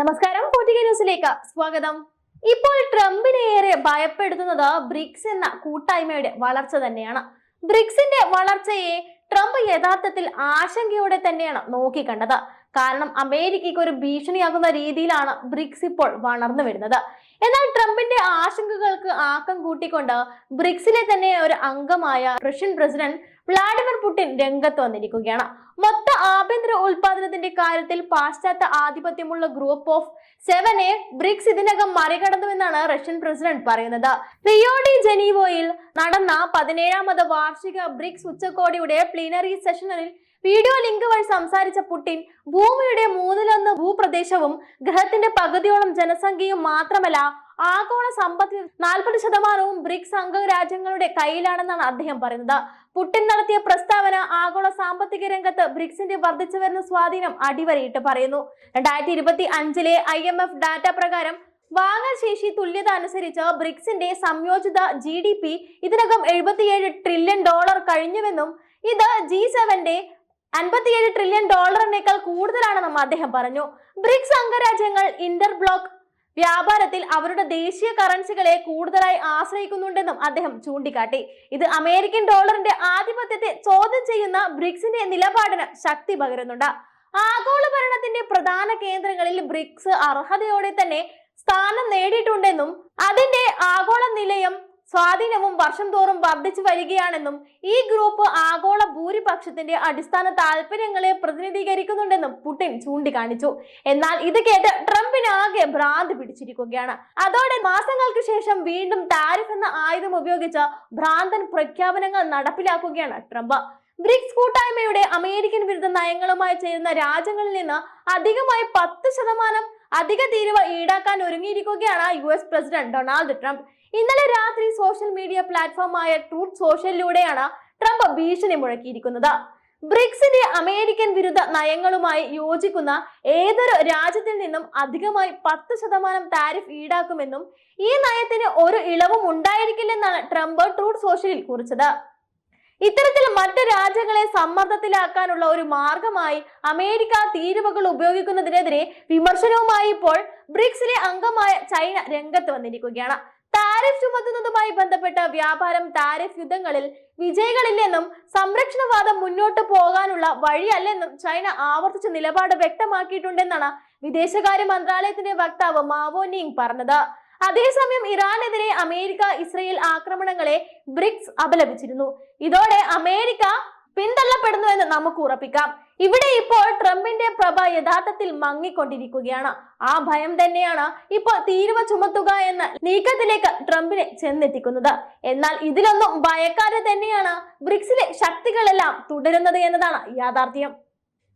നമസ്കാരം പൊട്ടിക ന്യൂസിലേക്ക് സ്വാഗതം. ഇപ്പോൾ ട്രംപിനെ ഏറെ ഭയപ്പെടുത്തുന്നത് ബ്രിക്സ് എന്ന കൂട്ടായ്മയുടെ വളർച്ച തന്നെയാണ്. ബ്രിക്സിന്റെ വളർച്ചയെ ട്രംപ് യഥാർത്ഥത്തിൽ ആശങ്കയോടെ തന്നെയാണ് നോക്കിക്കണ്ടത്. കാരണം അമേരിക്കയ്ക്ക് ഒരു ഭീഷണിയാകുന്ന രീതിയിലാണ് ബ്രിക്സ് ഇപ്പോൾ വളർന്നു വരുന്നത്. എന്നാൽ ട്രംപിന്റെ ആശങ്കകൾക്ക് ആക്കം കൂട്ടിക്കൊണ്ട് ബ്രിക്സിലെ തന്നെ ഒരു അംഗമായ റഷ്യൻ പ്രസിഡന്റ് വ്ളാഡിമിർ പുടിൻ രംഗത്ത് വന്നിരിക്കുകയാണ്. മൊത്ത ആഭ്യന്തര ഉൽപാദനത്തിന്റെ കാര്യത്തിൽ പാശ്ചാത്യ ആധിപത്യമുള്ള ഗ്രൂപ്പ് ഓഫ് സെവനെ ബ്രിക്സ് ഇതിനകം മറികടന്നുവെന്നാണ് റഷ്യൻ പ്രസിഡന്റ് പറയുന്നത്. റിയോഡി ജനീവോയിൽ നടന്ന പതിനേഴാമത് വാർഷിക ബ്രിക്സ് ഉച്ചകോടിയുടെ പ്ലീനറി സെഷനിൽ വീഡിയോ ലിങ്ക് വഴി സംസാരിച്ച പുടിൻ ഭൂമിയുടെ മൂന്നിലൊന്ന് ഭൂപ്രദേശവും ഗ്രഹത്തിന്റെ പകുതിയോളം ജനസംഖ്യയും മാത്രമല്ല ആഗോള സമ്പത്തിൽ നാൽപ്പത് ശതമാനവും ബ്രിക്സ് അംഗ രാജ്യങ്ങളുടെ കയ്യിലാണെന്നാണ് അദ്ദേഹം പറയുന്നത്. പുടിൻ നടത്തിയ പ്രസ്താവന ആഗോള സാമ്പത്തിക രംഗത്ത് ബ്രിക്സിന്റെ വർദ്ധിച്ചു വരുന്ന സ്വാധീനം അടിവരയിട്ട് പറയുന്നു. രണ്ടായിരത്തി ഇരുപത്തി അഞ്ചിലെ ഐ എം എഫ് ഡാറ്റ പ്രകാരം വാങ്ങൽ ശേഷി തുല്യത അനുസരിച്ച് ബ്രിക്സിന്റെ സംയോജിത ജി ഡി പി ഇതിനകം എഴുപത്തിയേഴ് ട്രില്യൺ ഡോളർ കഴിഞ്ഞുവെന്നും ഇത് ജി സെവന്റെ അൻപത്തിയേഴ് ട്രില്യൺ ഡോളറിനേക്കാൾ കൂടുതലാണെന്നും അദ്ദേഹം പറഞ്ഞു. ബ്രിക്സ് അംഗരാജ്യങ്ങൾ ഇന്റർ ബ്ലോക്ക് വ്യാപാരത്തിൽ അവരുടെ ദേശീയ കറൻസികളെ കൂടുതലായി ആശ്രയിക്കുന്നുണ്ടെന്നും അദ്ദേഹം ചൂണ്ടിക്കാട്ടി. ഇത് അമേരിക്കൻ ഡോളറിന്റെ ആധിപത്യത്തെ ചോദ്യം ചെയ്യുന്ന ബ്രിക്സിന്റെ നിലപാടിന് ശക്തി പകരുന്നുണ്ട്. ആഗോള ഭരണത്തിന്റെ പ്രധാന കേന്ദ്രങ്ങളിൽ ബ്രിക്സ് അർഹതയോടെ തന്നെ സ്ഥാനം നേടിയിട്ടുണ്ടെന്നും അതിന്റെ ആഗോള നിലയം സ്വാധീനവും വർഷം തോറും വർദ്ധിച്ചു വരികയാണെന്നും ഈ ഗ്രൂപ്പ് ആഗോള ഭൂരിപക്ഷത്തിന്റെ അടിസ്ഥാന താല്പര്യങ്ങളെ പ്രതിനിധീകരിക്കുന്നുണ്ടെന്നും പുടിൻ ചൂണ്ടിക്കാണിച്ചു. എന്നാൽ ഇത് കേട്ട് ട്രംപിന് ആകെ ഭ്രാന്ത് പിടിച്ചിരിക്കുകയാണ്. അതോടെ മാസങ്ങൾക്ക് ശേഷം വീണ്ടും താരിഫ് എന്ന ആയുധം ഉപയോഗിച്ച് ഭ്രാന്തൻ പ്രഖ്യാപനങ്ങൾ നടപ്പിലാക്കുകയാണ് ട്രംപ്. ബ്രിക്സ് കൂട്ടായ്മയുടെ അമേരിക്കൻ വിരുദ്ധ നയങ്ങളുമായി ചേരുന്ന രാജ്യങ്ങളിൽ നിന്ന് അധികമായി പത്ത് ശതമാനം അധിക തീരുവ ഈടാക്കാൻ ഒരുങ്ങിയിരിക്കുകയാണ് U S president Donald Trump. ഇന്നലെ രാത്രി സോഷ്യൽ മീഡിയ പ്ലാറ്റ്ഫോമായ ട്രൂത്ത് സോഷ്യലിലൂടെയാണ് ട്രംപ് ഭീഷണി മുഴക്കിയിരിക്കുന്നത്. ബ്രിക്സിന്റെ അമേരിക്കൻ വിരുദ്ധ നയങ്ങളുമായി യോജിക്കുന്ന ഏതൊരു രാജ്യത്തിൽ നിന്നും അധികമായി പത്ത് ശതമാനം താരിഫ് ഈടാക്കുമെന്നും ഈ നയത്തിന് ഒരു ഇളവും ഉണ്ടായിരിക്കില്ലെന്നാണ് ട്രംപ് ട്രൂത്ത് സോഷ്യലിൽ കുറിച്ചത്. ഇത്തരത്തിൽ മറ്റു രാജ്യങ്ങളെ സമ്മർദ്ദത്തിലാക്കാനുള്ള ഒരു മാർഗമായി അമേരിക്ക തീരുവകൾ ഉപയോഗിക്കുന്നതിനെതിരെ വിമർശനവുമായി ഇപ്പോൾ ബ്രിക്സിലെ അംഗമായ ചൈന രംഗത്ത് വന്നിരിക്കുകയാണ്. താരിഫ് ചുമത്തുന്നതുമായി ബന്ധപ്പെട്ട വ്യാപാരം താരിഫ് യുദ്ധങ്ങളിൽ വിജയികളില്ലെന്നും സംരക്ഷണവാദം മുന്നോട്ട് പോകാനുള്ള വഴിയല്ലെന്നും ചൈന ആവർത്തിച്ച നിലപാട് വ്യക്തമാക്കിയിട്ടുണ്ടെന്നാണ് വിദേശകാര്യ മന്ത്രാലയത്തിന്റെ വക്താവ് മാവോ നിങ് പറഞ്ഞത്. അതേസമയം ഇറാനെതിരെ അമേരിക്ക ഇസ്രയേൽ ആക്രമണങ്ങളെ ബ്രിക്സ് അപലപിച്ചിരുന്നു. ഇതോടെ അമേരിക്ക പിന്തള്ളപ്പെടുന്നു എന്ന് നമുക്ക് ഉറപ്പിക്കാം. ഇവിടെ ഇപ്പോൾ ട്രംപിന്റെ പ്രഭ യഥാർത്ഥത്തിൽ മങ്ങിക്കൊണ്ടിരിക്കുകയാണ്. ആ ഭയം തന്നെയാണ് ഇപ്പോൾ തീരുവ ചുമത്തുക എന്ന നീക്കത്തിലേക്ക് ട്രംപിനെ ചെന്നെത്തിക്കുന്നത്. എന്നാൽ ഇതിലൊന്നും ഭയക്കാരെ തന്നെയാണ്. ബ്രിക്സിലെ ശക്തികളെല്ലാം തുടരുന്നത് എന്നതാണ് യാഥാർത്ഥ്യം.